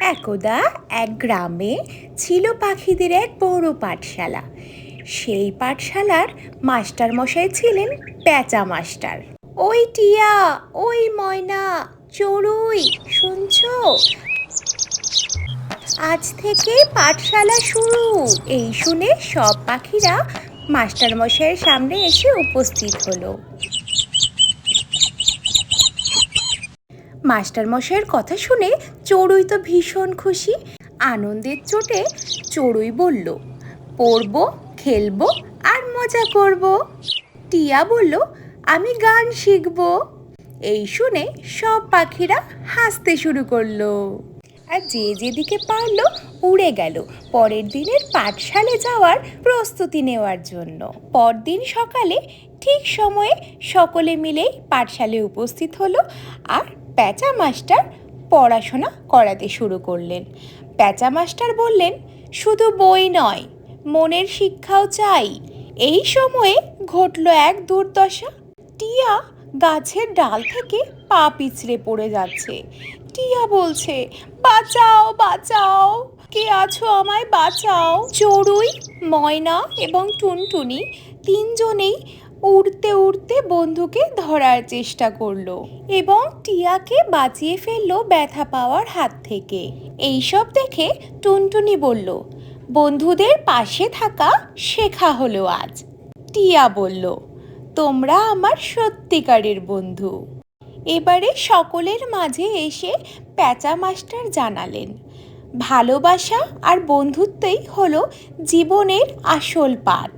একদা এক গ্রামে ছিল পাখিদের এক বড় পাঠশালা। সেই পাঠশালার মাস্টার মশাই ছিলেন প্যাঁচা মাস্টার। ওই টিয়া, ওই ময়না, চড়ুই, শুনছ? আজ থেকে পাঠশালা শুরু। এই শুনে সব পাখিরা মাস্টার মশাইয়ের সামনে এসে উপস্থিত হলো। মাস্টার মশাইয়ের কথা শুনে চড়ুই তো ভীষণ খুশি। আনন্দের চোটে চড়ুই বলল, পড়ব, খেলব আর মজা করব। টিয়া বলল, আমি গান শিখব। এই শুনে সব পাখিরা হাসতে শুরু করল। আর যে যেদিকে পারল উড়ে গেল পরের দিনের পাঠশালে যাওয়ার প্রস্তুতি নেওয়ার জন্য। পরদিন সকালে ঠিক সময়ে সকলে মিলেই পাঠশালে উপস্থিত হলো আর প্যাঁচা মাস্টার পড়াশোনা করাতে শুরু করলেন। প্যাঁচা মাস্টার বললেন, শুধু বই নয়, মনের শিক্ষাও চাই। এই সময়ে ঘটল এক দুর্দশা। টিয়া গাছের ডাল থেকে পা পিছড়ে পড়ে যাচ্ছে। টিয়া বলছে, বাঁচাও বাঁচাও, কে আছো আমায় বাঁচাও। চড়ুই, ময়না এবং টুনটুনি তিনজনেই উড়তে উড়তে বন্ধুকে ধরার চেষ্টা করল এবং টিয়াকে বাঁচিয়ে ফেলল ব্যথা পাওয়ার হাত থেকে। এইসব দেখে টুনটুনি বলল, বন্ধুদের পাশে থাকা শেখা হলো আজ। টিয়া বলল, তোমরা আমার সত্যিকারের বন্ধু। এবারে সকলের মাঝে এসে প্যাঁচা মাস্টার জানালেন, ভালোবাসা আর বন্ধুত্বই হলো জীবনের আসল পাঠ।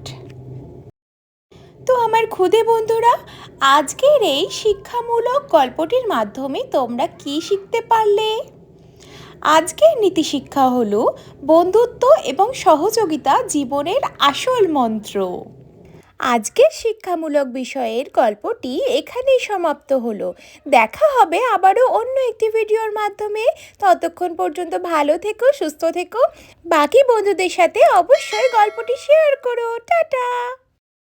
আমার খুদে বন্ধুরা, আজকের এই শিক্ষামূলক গল্পটির মাধ্যমে তোমরা কি শিখতে পারলে? আজকের নীতিশিক্ষা হল বন্ধুত্ব এবং সহযোগিতা জীবনের আসল মন্ত্র। আজকের শিক্ষামূলক বিষয়ের গল্পটি এখানেই সমাপ্ত হলো। দেখা হবে আবারও অন্য একটি ভিডিওর মাধ্যমে। ততক্ষণ পর্যন্ত ভালো থেকো, সুস্থ থেকো। বাকি বন্ধুদের সাথে অবশ্যই গল্পটি শেয়ার করো। টাটা!